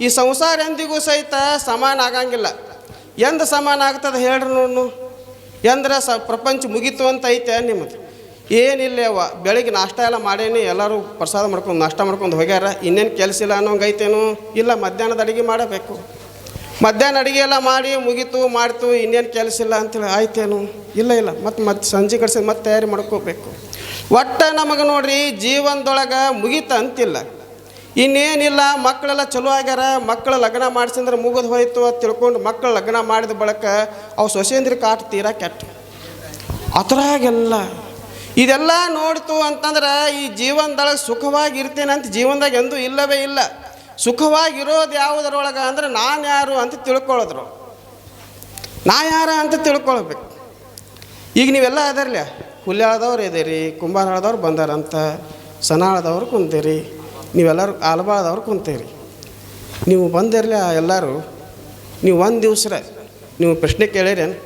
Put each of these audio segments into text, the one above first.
ಈ ಸಂಸಾರ ಎಂದಿಗೂ ಸಹಿತ ಸಮಾನ ಆಗಂಗಿಲ್ಲ. ಎಂದ ಸಮಾನ ಆಗ್ತದೆ ಹೇಳ್ರಿ ನೋಡು ಎಂದ್ರೆ ಸ ಪ್ರಪಂಚ ಮುಗೀತು ಅಂತ ಐತೆ ನಿಮ್ಮದು. ಏನಿಲ್ಲ ಅವ್ವ ಬೆಳಿಗ್ಗೆ ನಾಷ್ಟ ಎಲ್ಲ ಮಾಡೇನಿ, ಎಲ್ಲರೂ ಪ್ರಸಾದ ಮಾಡ್ಕೊಂಡು ನಾಷ್ಟ ಮಾಡ್ಕೊಂಡು ಹೋಗ್ಯಾರ. ಇನ್ನೇನು ಕೆಲಸ ಇಲ್ಲ ಅನ್ನೋಂಗೆ ಐತೇನು? ಇಲ್ಲ, ಮಧ್ಯಾಹ್ನದ ಅಡುಗೆ ಮಾಡಬೇಕು. ಮಧ್ಯಾಹ್ನ ಅಡುಗೆ ಎಲ್ಲ ಮಾಡಿ ಮುಗೀತು, ಮಾಡ್ತು, ಇನ್ನೇನು ಕೆಲಸ ಇಲ್ಲ ಅಂತೇಳಿ ಆಯ್ತೇನು? ಇಲ್ಲ ಇಲ್ಲ. ಮತ್ತು ಮತ್ತೆ ಸಂಜೆ ಕಡಿಸಿದ ಮತ್ತೆ ತಯಾರಿ ಮಾಡ್ಕೋಬೇಕು. ಒಟ್ಟು ನಮಗೆ ನೋಡ್ರಿ, ಜೀವನದೊಳಗೆ ಮುಗೀತ ಅಂತಿಲ್ಲ. ಇನ್ನೇನಿಲ್ಲ, ಮಕ್ಕಳೆಲ್ಲ ಚಲೋ ಆಗ್ಯಾರ, ಮಕ್ಕಳು ಲಗ್ನ ಮಾಡಿಸಿದ್ರೆ ಮುಗಿದು ಹೋಯ್ತು ಅಂತ ತಿಳ್ಕೊಂಡು ಮಕ್ಕಳು ಲಗ್ನ ಮಾಡಿದ ಬಳಿಕ ಅವು ಸೊಸೇಂದ್ರ ಕಾಟ ತೀರಾ ಕೆಟ್ಟ. ಅದ್ರಾಗೆಲ್ಲ ಇದೆಲ್ಲ ನೋಡ್ತು ಅಂತಂದ್ರೆ ಈ ಜೀವನದೊಳಗೆ ಸುಖವಾಗಿ ಇರ್ತೇನೆ ಅಂತ ಜೀವನದಾಗ ಎಂದೂ ಇಲ್ಲವೇ ಇಲ್ಲ. ಸುಖವಾಗಿರೋದು ಯಾವುದರೊಳಗೆ ಅಂದ್ರೆ ನಾನು ಯಾರು ಅಂತ ತಿಳ್ಕೊಳ್ಳೋದ್ರು ನಾ ಯಾರ ಅಂತ ತಿಳ್ಕೊಳ್ಬೇಕು. ಈಗ ನೀವೆಲ್ಲ ಅದರಲ್ಲ ಹುಲ್ಯಾಳದವ್ರು ಇದೀರಿ ಕುಂಬಾರದವ್ರು ಬಂದಾರಂತ, ಸನಾಳದವ್ರು ಕುಂತೀರಿ ನೀವೆಲ್ಲರೂ ಆಲಬಾಳದವ್ರು ಕುಂತೀರಿ. ನೀವು ಬಂದಿರಲಿ ಎಲ್ಲರೂ. ನೀವು ಒಂದು ದಿವಸ ನೀವು ಪ್ರಶ್ನೆ ಕೇಳಿರೇನು?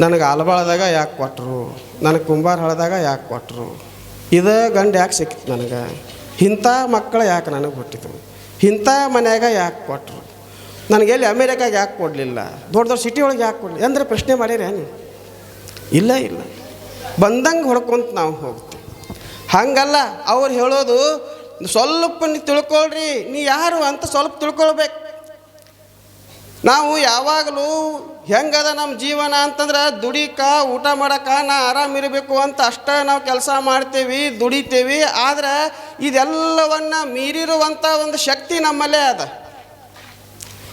ನನಗೆ ಆಲಬಾಳದಾಗ ಯಾಕೆ ಕೊಟ್ಟರು ನನಗೆ ಕುಂಬಾರ ಹಳದಾಗ ಯಾಕೆ ಕೊಟ್ಟರು ಇದು ಗಂಡು ಯಾಕೆ ಸಿಕ್ಕಿತು ನನಗೆ? ಇಂಥ ಮಕ್ಕಳು ಯಾಕೆ ನನಗೆ ಹುಟ್ಟಿತು? ಇಂಥ ಮನ್ಯಾಗ ಯಾಕೆ ಕೊಟ್ಟರು ನನಗೆ ಎಲ್ಲಿ ಅಮೇರಿಕಾಗೆ ಯಾಕೆ ಕೊಡಲಿಲ್ಲ? ದೊಡ್ಡ ದೊಡ್ಡ ಸಿಟಿ ಒಳಗೆ ಯಾಕೆ ಕೊಡಲಿ? ಅಂದ್ರೆ ಪ್ರಶ್ನೆ ಮಾಡಿರೇನು? ಇಲ್ಲ ಇಲ್ಲ. ಬಂದಂಗೆ ಹೊಡ್ಕೊಂತ ನಾವು ಹೋಗ್ತೀವಿ. ಹಂಗಲ್ಲ, ಅವ್ರು ಹೇಳೋದು ಸ್ವಲ್ಪ ನೀ ತಿಳ್ಕೊಳ್ರಿ. ನೀ ಯಾರು ಅಂತ ಸ್ವಲ್ಪ ತಿಳ್ಕೊಳ್ಬೇಕು. ನಾವು ಯಾವಾಗಲೂ ಹೆಂಗದ ನಮ್ಮ ಜೀವನ ಅಂತಂದ್ರೆ ದುಡಿಕ, ಊಟ ಮಾಡಕ, ನಾ ಆರಾಮಿರಬೇಕು ಅಂತ ಅಷ್ಟೇ ನಾವು ಕೆಲಸ ಮಾಡ್ತೀವಿ, ದುಡಿತೀವಿ. ಆದ್ರೆ ಇದೆಲ್ಲವನ್ನ ಮೀರಿರುವಂಥ ಒಂದು ಶಕ್ತಿ ನಮ್ಮಲ್ಲೇ ಅದ.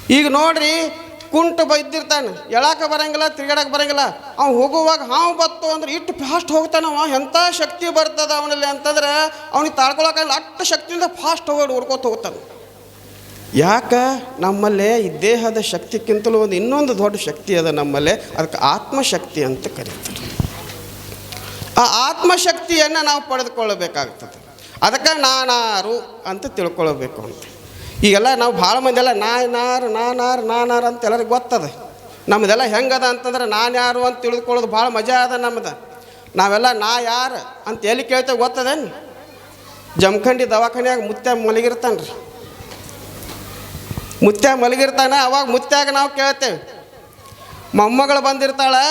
ಈಗ ನೋಡ್ರಿ ಕುಂಟು ಬೈದಿರ್ತಾನೆ. ಎಳಾಕ ಬರಂಗಿಲ್ಲ ತಿರ್ಗಾಡಕ್ಕೆ ಬರಂಗಿಲ್ಲ. ಅವ್ನು ಹೋಗುವಾಗ ಹಾವು ಬತ್ತು ಅಂದ್ರೆ ಇಟ್ಟು ಫಾಸ್ಟ್ ಹೋಗ್ತಾನವ ಎಂಥ ಶಕ್ತಿ ಬರ್ತದ ಅವನಲ್ಲಿ ಅಂತಂದ್ರೆ ಅವ್ನಿಗೆ ತಾಳ್ಕೊಳಕಾಗಲ್ಲ ಅಷ್ಟು ಶಕ್ತಿಯಿಂದ ಫಾಸ್ಟ್ ಹೋಗಿ ಹುಡ್ಕೋತ ಹೋಗ್ತಾನೆ. ಯಾಕೆ? ನಮ್ಮಲ್ಲೇ ಈ ದೇಹದ ಶಕ್ತಿಗಿಂತಲೂ ಒಂದು ಇನ್ನೊಂದು ದೊಡ್ಡ ಶಕ್ತಿ ಅದ ನಮ್ಮಲ್ಲೇ. ಅದಕ್ಕೆ ಆತ್ಮಶಕ್ತಿ ಅಂತ ಕರೀತಾರೆ. ಆ ಆತ್ಮಶಕ್ತಿಯನ್ನು ನಾವು ಪಡೆದುಕೊಳ್ಳಬೇಕಾಗ್ತದೆ. ಅದಕ್ಕೆ ನಾನಾರು ಅಂತ ತಿಳ್ಕೊಳ್ಬೇಕು ಅಂತ. ಈಗೆಲ್ಲ ನಾವು ಭಾಳ ಮಂದಿ ಎಲ್ಲ ನಾನಾರು ನಾನಾರು ನಾನಾರು ಅಂತ ಎಲ್ಲರಿಗೆ ಗೊತ್ತದ. ನಮ್ಮದೆಲ್ಲ ಹೆಂಗದ ಅಂತಂದ್ರೆ ನಾನು ಯಾರು ಅಂತ ತಿಳಿದುಕೊಳ್ಳೋದು ಭಾಳ ಮಜಾ ಅದ ನಮ್ಮದು ನಾವೆಲ್ಲ ನಾ ಯಾರು ಅಂತ ಎಲ್ಲಿ ಕೇಳ್ತೇವೆ ಗೊತ್ತದೇನು ಜಮಖಂಡಿ ದವಾಖಾನೆಯಾಗ ಮುತ್ಯ ಮಲಗಿರ್ತಾನೆ ರೀ ಮುತ್ಯ ಮಲಗಿರ್ತಾನೆ, ಅವಾಗ ಮುತ್ಯಾಗ ನಾವು ಕೇಳ್ತೇವೆ. ಮೊಮ್ಮಗಳು ಬಂದಿರ್ತಾಳೆ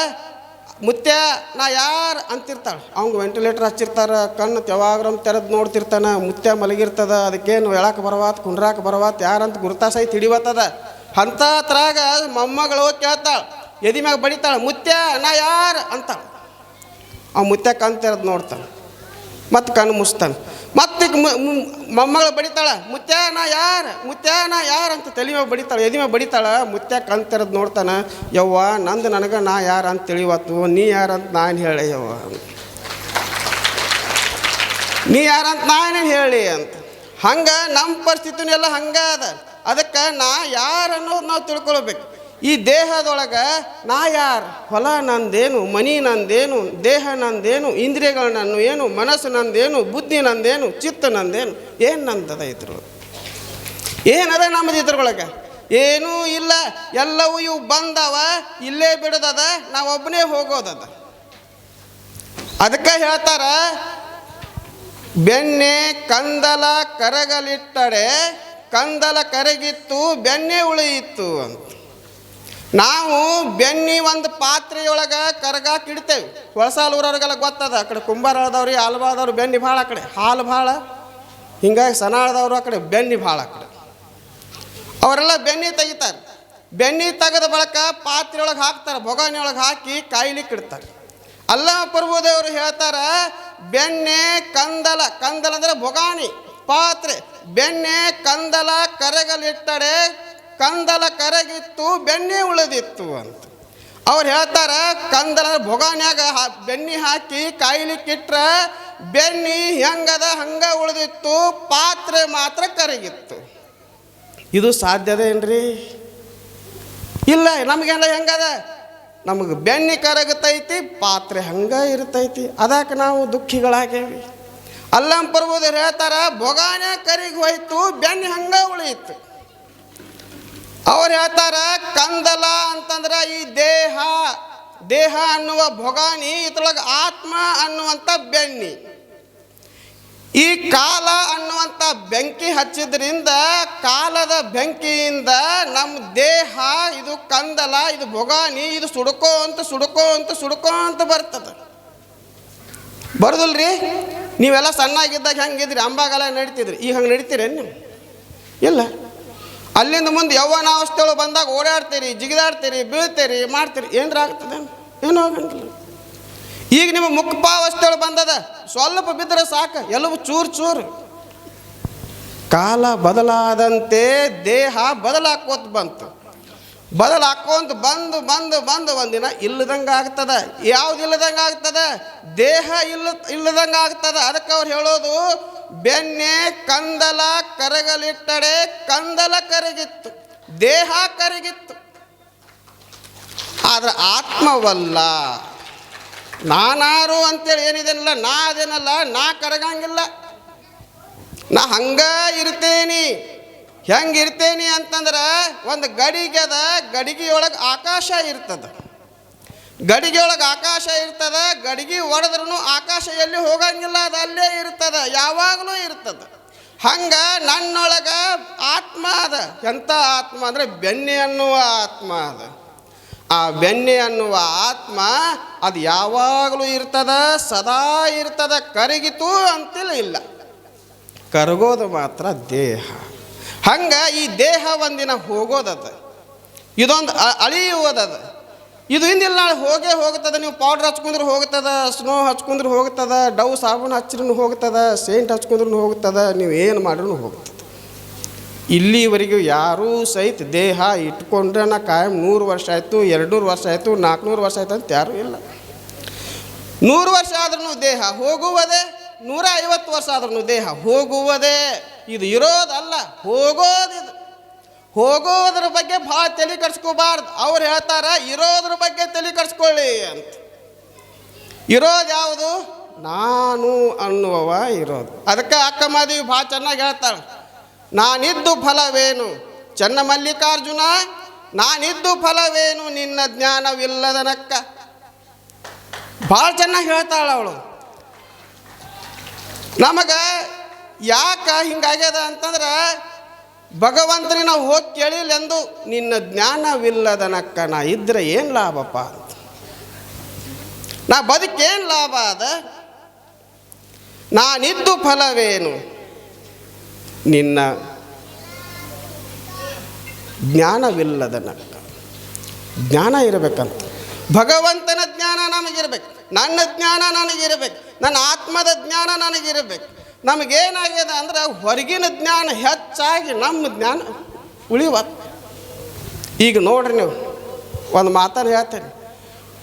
ಮುತ್ಯ, ನಾ ಯಾರು ಅಂತಿರ್ತಾಳೆ? ಅವ್ಗೆ ವೆಂಟಿಲೇಟರ್ ಹಚ್ಚಿರ್ತಾರೆ, ಕಣ್ಣು ಯಾವಾಗ್ರಮ್ ತೆರೆದು ನೋಡ್ತಿರ್ತಾನೆ, ಮುತ್ಯ ಮಲಗಿರ್ತದ, ಅದಕ್ಕೇನು ಹೇಳಕ್ಕೆ ಬರವಾತ್, ಕುಂಡ್ರಾಕ ಬರವಾತ್ ಯಾರಂತ ಗುರುತಾಸಾಯಿ ಹಿಡಿವತ್ತದ. ಅಂಥ ತರಾಗ ಮೊಮ್ಮಗಳು ಕೇಳ್ತಾಳೆ, ಎದಿ ಮ್ಯಾಗ ಬಡಿತಾಳೆ, ಮುತ್ಯ, ನಾ ಯಾರು ಅಂತ ಅವ ಮುತ್ಯ ಕಣ್ ತೆರೆದು ನೋಡ್ತಾನೆ ಮತ್ತು ಕಣ್ಣು ಮುಚ್ತಾನೆ. ಮತ್ತೆ ಮೊಮ್ಮಗಳು ಬಡಿತಾಳ? ಮುತ್ಯ ನಾ ಯಾರು? ಮುತ್ಯ ನಾ ಯಾರು ಅಂತ ತಲೆ ಮೇಲೆ ಬಡಿತಾಳೆ, ಎದಿ ಮೇಲೆ ಬಡಿತಾಳ? ಮುತ್ಯ ಕಂತಿರೋದು ನೋಡ್ತಾನೆ, ಯವ್ವ, ನಂದು ನನಗೆ ನಾ ಯಾರು ಅಂತ ತಿಳಿವತ್ತು, ನೀ ಯಾರಂತ ನಾನು ಹೇಳಿ, ಯವ್ವ? ನೀ ಯಾರಂತ ನಾನು ಹೇಳಿ ಅಂತ. ಹಂಗೆ ನಮ್ಮ ಪರಿಸ್ಥಿತಿನೆಲ್ಲ ಹಂಗೆ ಅದ ಅದಕ್ಕೆ ನಾ ಯಾರು ಅನ್ನೋದು ನಾವು ತಿಳ್ಕೊಳ್ಬೇಕು. ಈ ದೇಹದೊಳಗೆ ನಾ ಯಾರು? ಹೊಲ ನಂದೇನು? ಮನಿ ನಂದೇನು? ದೇಹ ನಂದೇನು? ಇಂದ್ರಿಯಗಳು ನನ್ನ ಏನು ಮನಸ್ಸು ನಂದೇನು? ಬುದ್ಧಿ ನಂದೇನು? ಚಿತ್ತ ನಂದೇನು? ಏನು ನಂದದ ಇದ್ರು ಏನದ ನಮ್ಮದು ಇದ್ರೊಳಗೆ? ಏನೂ ಇಲ್ಲ. ಎಲ್ಲವೂ ಇವು ಬಂದವ. ಇಲ್ಲೇ ಬಿಡದದ. ನಾವೊಬ್ಬನೇ ಹೋಗೋದದ. ಅದಕ್ಕೆ ಹೇಳ್ತಾರ, ಬೆಣ್ಣೆ ಕಂದಲ ಕರಗಲಿಟ್ಟರೆ ಕಂದಲ ಕರಗಿತ್ತು, ಬೆಣ್ಣೆ ಉಳಿಯಿತ್ತು ಅಂತ. ನಾವು ಬೆನ್ನಿ ಒಂದು ಪಾತ್ರೆಯೊಳಗೆ ಕರಗಾಕಿ ಇಡ್ತೇವೆ ಹೊಳಸಾಲೂರವ್ರಿಗೆಲ್ಲ ಗೊತ್ತದ, ಆ ಕಡೆ ಕುಂಬಾರದವ್ರಿ ಆಲ್ಬಾದವ್ರು ಬೆನ್ನಿ ಭಾಳ ಆ ಕಡೆ. ಹಾಲು ಭಾಳ, ಹಿಂಗಾಗಿ ಸನಾಳದವ್ರು ಆ ಕಡೆ ಬೆನ್ನಿ ಭಾಳ ಆ ಕಡೆ. ಅವರೆಲ್ಲ ಬೆನ್ನಿ ತೆಗಿತಾರೆ. ಬೆನ್ನಿ ತೆಗೆದ ಬಳಿಕ ಪಾತ್ರೆಯೊಳಗೆ ಹಾಕ್ತಾರೆ ಬೊಗಾನಿಯೊಳಗೆ ಹಾಕಿ ಕಾಯ್ಲಿಕ್ಕೆ ಇಡ್ತಾರೆ ಅಲ್ಲ ಪ್ರಭುದೇವರು ಹೇಳ್ತಾರ ಬೆಣ್ಣೆ ಕಂದಲ ಕಂದಲ ಅಂದರೆ ಬೊಗಾಣಿ, ಪಾತ್ರೆ. ಬೆಣ್ಣೆ ಕಂದಲ ಕರಗಲಿಟ್ಟರೆ ಕಂದಲ ಕರಗಿತ್ತು, ಬೆಣ್ಣೆ ಉಳಿದಿತ್ತು ಅಂತ. ಅವ್ರು ಹೇಳ್ತಾರೆ, ಕಂದಲ ಭೊಗಾನ್ಯಾಗ ಬೆಣ್ಣೆ ಹಾಕಿ ಕಾಯ್ಲಿಕ್ಕಿಟ್ರೆ ಬೆಣ್ಣೆ ಹೆಂಗದ ಹಂಗೆ ಉಳಿದಿತ್ತು, ಪಾತ್ರೆ ಮಾತ್ರ ಕರಗಿತ್ತು. ಇದು ಸಾಧ್ಯದೇನ್ರಿ ಇಲ್ಲ, ನಮಗೆಲ್ಲ ಹೆಂಗದ? ನಮಗೆ ಬೆಣ್ಣೆ ಕರಗತೈತಿ, ಪಾತ್ರೆ ಹಂಗೆ ಇರ್ತೈತಿ. ಅದಕ್ಕೆ ನಾವು ದುಃಖಿಗಳಾಗೇವಿ. ಅಲ್ಲಂ ಹೇಳ್ತಾರ ಬೊಗಾನೆ ಕರಿಗಿ ಹೋಯ್ತು, ಬೆಣ್ಣೆ ಹಂಗೆ ಉಳಿಯಿತು. ಅವ್ರು ಹೇಳ್ತಾರೆ, ಕಂದಲ ಅಂತಂದ್ರೆ ಈ ದೇಹ ದೇಹ ಅನ್ನುವ ಭೊಗಾನಿ ಇದ್ರೊಳಗೆ ಆತ್ಮ ಅನ್ನುವಂಥ ಬೆಣ್ಣಿ. ಈ ಕಾಲ ಅನ್ನುವಂಥ ಬೆಂಕಿ ಹಚ್ಚಿದ್ರಿಂದ ಕಾಲದ ಬೆಂಕಿಯಿಂದ ನಮ್ಮ ದೇಹ, ಇದು ಕಂದಲ, ಇದು ಭೊಗಾನಿ ಇದು ಸುಡುಕೋ ಅಂತ ಸುಡುಕೋ ಅಂತ ಸುಡುಕೋ ಅಂತ ಬರ್ತದೆ. ಬರೋದಿಲ್ರಿ? ನೀವೆಲ್ಲ ಸಣ್ಣಾಗಿದ್ದಾಗ ಹೆಂಗಿದ್ರಿ? ಅಂಬಾಗಲ ನಡೀತಿದ್ರಿ. ಈಗ ಹಂಗೆ ನಡೀತೀರೇನು ನೀವು? ಇಲ್ಲ. ಅಲ್ಲಿಂದ ಮುಂದೆ ಯೌವನಾವಸ್ಥೆಗಳು ಬಂದಾಗ ಓಡಾಡ್ತೀರಿ, ಜಿಗಿದಾಡ್ತೀರಿ, ಬೀಳ್ತೀರಿ, ಮಾಡ್ತೀರಿ, ಏನರ ಆಗ್ತದೆ? ಏನೂ ಆಗಂಗಿಲ್ಲ. ಈಗ ನಿಮ್ಮ ಮುಖಪಾವಸ್ಥೆಗಳು ಬಂದದ. ಸ್ವಲ್ಪ ಬಿದ್ದರೆ ಸಾಕು, ಎಲ್ಲವೂ ಚೂರು ಚೂರು. ಕಾಲ ಬದಲಾದಂತೆ ದೇಹ ಬದಲಾಕೋತ ಬಂತು. ಬದಲಾಕೋಂತ ಬಂದು ಬಂದು ಬಂದು ಒಂದಿನ ಇಲ್ಲದಂಗೆ ಆಗ್ತದ. ಯಾವ್ದು ಇಲ್ಲದಂಗೆ ಆಗ್ತದ? ದೇಹ ಇಲ್ಲ, ಇಲ್ಲದಂಗೆ ಆಗ್ತದೆ. ಅದಕ್ಕೆ ಅವ್ರು ಹೇಳೋದು, ಬೆನ್ನೆ ಕಂದಲ ಕರಗಲಿಟ್ಟಡೆ ಕಂದಲ ಕರಗಿತ್ತು, ದೇಹ ಕರಗಿತ್ತು. ಆದ್ರೆ ಆತ್ಮವಲ್ಲ. ನಾನಾರು ಅಂತೇಳಿ ಏನಿದೆನಲ್ಲ, ನಾ ಅದೇನಲ್ಲ, ನಾ ಕರಗಂಗಿಲ್ಲ. ನಾ ಹಂಗ ಇರ್ತೇನಿ. ಹೆಂಗೆ ಇರ್ತೇನಿ ಅಂತಂದ್ರೆ ಒಂದು ಗಡಿಗೆ ಅದ, ಗಡಿಗೆಯೊಳಗೆ ಆಕಾಶ ಇರ್ತದೆ. ಗಡಿಗೆಯೊಳಗೆ ಆಕಾಶ ಇರ್ತದ, ಗಡಿಗೆ ಒಡೆದ್ರೂ ಆಕಾಶ ಎಲ್ಲಿ ಹೋಗಂಗಿಲ್ಲ, ಅದು ಅಲ್ಲೇ ಇರ್ತದ, ಯಾವಾಗಲೂ ಇರ್ತದ. ಹಂಗೆ ನನ್ನೊಳಗೆ ಆತ್ಮ ಅದ. ಎಂಥ ಆತ್ಮ ಅಂದರೆ ಬೆಣ್ಣೆ ಅನ್ನುವ ಆತ್ಮ ಅದ. ಆ ಬೆಣ್ಣೆ ಅನ್ನುವ ಆತ್ಮ ಅದು ಯಾವಾಗಲೂ ಇರ್ತದ, ಸದಾ ಇರ್ತದ, ಕರಗಿತು ಅಂತಿಲ್ಲ. ಇಲ್ಲ. ಕರಗೋದು ಮಾತ್ರ ದೇಹ. ಹಂಗೆ ಈ ದೇಹ ಒಂದಿನ ಹೋಗೋದದ. ಇದೊಂದು ಅಳಿಯುವುದದ. ಇದು ಹಿಂದಿಲ್ಲ ನಾಳೆ ಹೋಗೇ ಹೋಗ್ತದ ನೀವು ಪೌಡ್ರ್ ಹಚ್ಕೊಂಡ್ರೆ ಹೋಗ್ತದ ಸ್ನೋ ಹಚ್ಕೊಂಡ್ರೆ ಹೋಗ್ತದ ಡವ್ ಸಾಬೂನು ಹಚ್ಚಿರೂ ಹೋಗ್ತದ ಸೇಂಟ್ ಹಚ್ಕೊಂಡ್ರೂ ಹೋಗ್ತದ ನೀವು ಏನು ಮಾಡ್ರೂ ಹೋಗ್ತದೆ ಇಲ್ಲಿವರೆಗೂ ಯಾರೂ ಸಹಿತ ದೇಹ ಇಟ್ಕೊಂಡ್ರೆ ನಾ ಕಾಯಂ ನೂರು ವರ್ಷ ಆಯಿತು, ಎರಡುನೂರು ವರ್ಷ ಆಯಿತು ನಾಲ್ಕುನೂರು ವರ್ಷ ಆಯಿತು ಅಂತ ಯಾರೂ ಇಲ್ಲ. ನೂರು ವರ್ಷ ಆದ್ರೂ ದೇಹ ಹೋಗುವುದೇ, ನೂರ ಐವತ್ತು ವರ್ಷ ಆದ್ರೂ ದೇಹ ಹೋಗುವುದೇ. ಇದು ಇರೋದಲ್ಲ ಹೋಗೋದಿದು ಹೋಗೋದ್ರ ಬಗ್ಗೆ ಭಾಳ ತಲೆ ಕಟ್ಸ್ಕೋಬಾರ್ದು ಅವ್ರು ಹೇಳ್ತಾರೆ, ಇರೋದ್ರ ಬಗ್ಗೆ ತಲೆ ಕಟ್ಸ್ಕೊಳ್ಳಿ ಅಂತ. ಇರೋದು ಯಾವುದು? ನಾನು ಅನ್ನುವವ ಇರೋದು. ಅದಕ್ಕೆ ಅಕ್ಕ ಮಾದೇವಿ ಭಾಳ ಚೆನ್ನಾಗಿ ಹೇಳ್ತಾಳೆ. ನಾನಿದ್ದು ಫಲವೇನು? ಚನ್ನ ಮಲ್ಲಿಕಾರ್ಜುನ? ನಾನಿದ್ದು ಫಲವೇನು? ನಿನ್ನ ಜ್ಞಾನವಿಲ್ಲದನಕ್ಕ ಭಾಳ ಚೆನ್ನಾಗಿ ಹೇಳ್ತಾಳೆ ಅವಳು. ನಮಗೆ ಯಾಕೆ ಹಿಂಗಾಗ್ಯದ ಅಂತಂದ್ರೆ, ಭಗವಂತನಿಗೆ ನಾವು ಹೋಗಿ ಕೇಳಿಲೆಂದು ನಿನ್ನ ಜ್ಞಾನವಿಲ್ಲದನಕ್ಕ ನಾ ಇದ್ರೆ ಏನು ಲಾಭಪ್ಪ ಅಂತ. ನಾ ಬದುಕೇನು ಲಾಭ ಅದ? ನಾನಿದ್ದು ಫಲವೇನು? ನಿನ್ನ ಜ್ಞಾನವಿಲ್ಲದನಕ್ಕ. ಜ್ಞಾನ ಇರಬೇಕಂತ. ಭಗವಂತನ ಜ್ಞಾನ ನಮಗಿರ್ಬೇಕು ನನ್ನ ಜ್ಞಾನ ನನಗಿರ್ಬೇಕು. ನನ್ನ ಆತ್ಮದ ಜ್ಞಾನ ನನಗಿರ್ಬೇಕು. ನಮಗೇನಾಗ್ಯದ ಅಂದ್ರೆ ಹೊರಗಿನ ಜ್ಞಾನ ಹೆಚ್ಚಾಗಿ ನಮ್ಮ ಜ್ಞಾನ ಉಳಿವ ಈಗ ನೋಡ್ರಿ ನೀವು, ಒಂದು ಮಾತನ್ನು ಹೇಳ್ತೀನಿ.